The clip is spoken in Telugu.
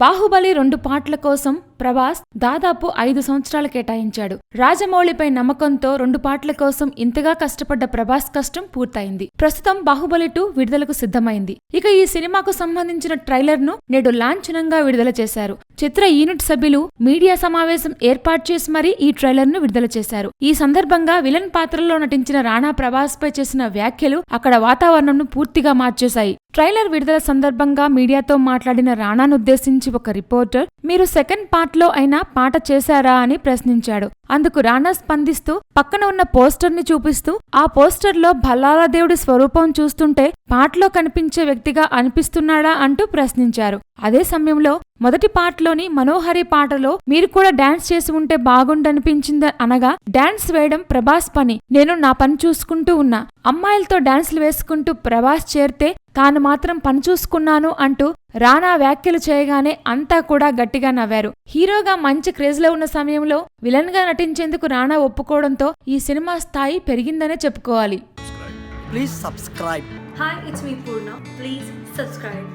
బాహుబలి రెండు పాటల కోసం ప్రభాస్ దాదాపు ఐదు సంవత్సరాలు కేటాయించాడు. రాజమౌళిపై నమ్మకంతో రెండు పాటల కోసం ఇంతగా కష్టపడ్డ ప్రభాస్ కష్టం పూర్తయింది. ప్రస్తుతం బాహుబలి టూ విడుదలకు సిద్ధమైంది. ఇక ఈ సినిమాకు సంబంధించిన ట్రైలర్ను నేడు లాంఛనంగా విడుదల చేశారు. చిత్ర యూనిట్ సభ్యులు మీడియా సమావేశం ఏర్పాటు చేసి మరీ ఈ ట్రైలర్ను విడుదల చేశారు. ఈ సందర్భంగా విలన్ పాత్రలో నటించిన రాణా ప్రభాస్ పై చేసిన వ్యాఖ్యలు అక్కడ వాతావరణంను పూర్తిగా మార్చేశాయి. ట్రైలర్ విడుదల సందర్భంగా మీడియాతో మాట్లాడిన రాణాను ఉద్దేశించి ఒక రిపోర్టర్ మీరు సెకండ్ పార్ట్లో అయినా పాట చేశారా అని ప్రశ్నించాడు. అందుకు రాణా స్పందిస్తూ పక్కన ఉన్న పోస్టర్ని చూపిస్తూ ఆ పోస్టర్లో భల్లాలదేవుడి స్వరూపం చూస్తుంటే పాటలో కనిపించే వ్యక్తిగా అనిపిస్తున్నాడా అంటూ ప్రశ్నించారు. అదే సమయంలో మొదటి పాటలోని మనోహరి పాటలో మీరు కూడా డాన్స్ చేసి ఉంటే బాగుండనిపించింది అనగా డాన్స్ వేయడం ప్రభాస్ పని నేను నా పని చూసుకుంటూ ఉన్నా. అమ్మాయిలతో డాన్స్లు వేసుకుంటూ ప్రభాస్ చేరితే తాను మాత్రం పని చూసుకున్నాను అంటూ రానా వ్యాఖ్యలు చేయగానే అంతా కూడా గట్టిగా నవ్వారు హీరోగా మంచి క్రేజ్లో ఉన్న సమయంలో విలన్గా నటించేందుకు రానా ఒప్పుకోవడంతో ఈ సినిమా స్థాయి పెరిగిందనే చెప్పుకోవాలి Please subscribe. Hi, it's me Purna. Please subscribe.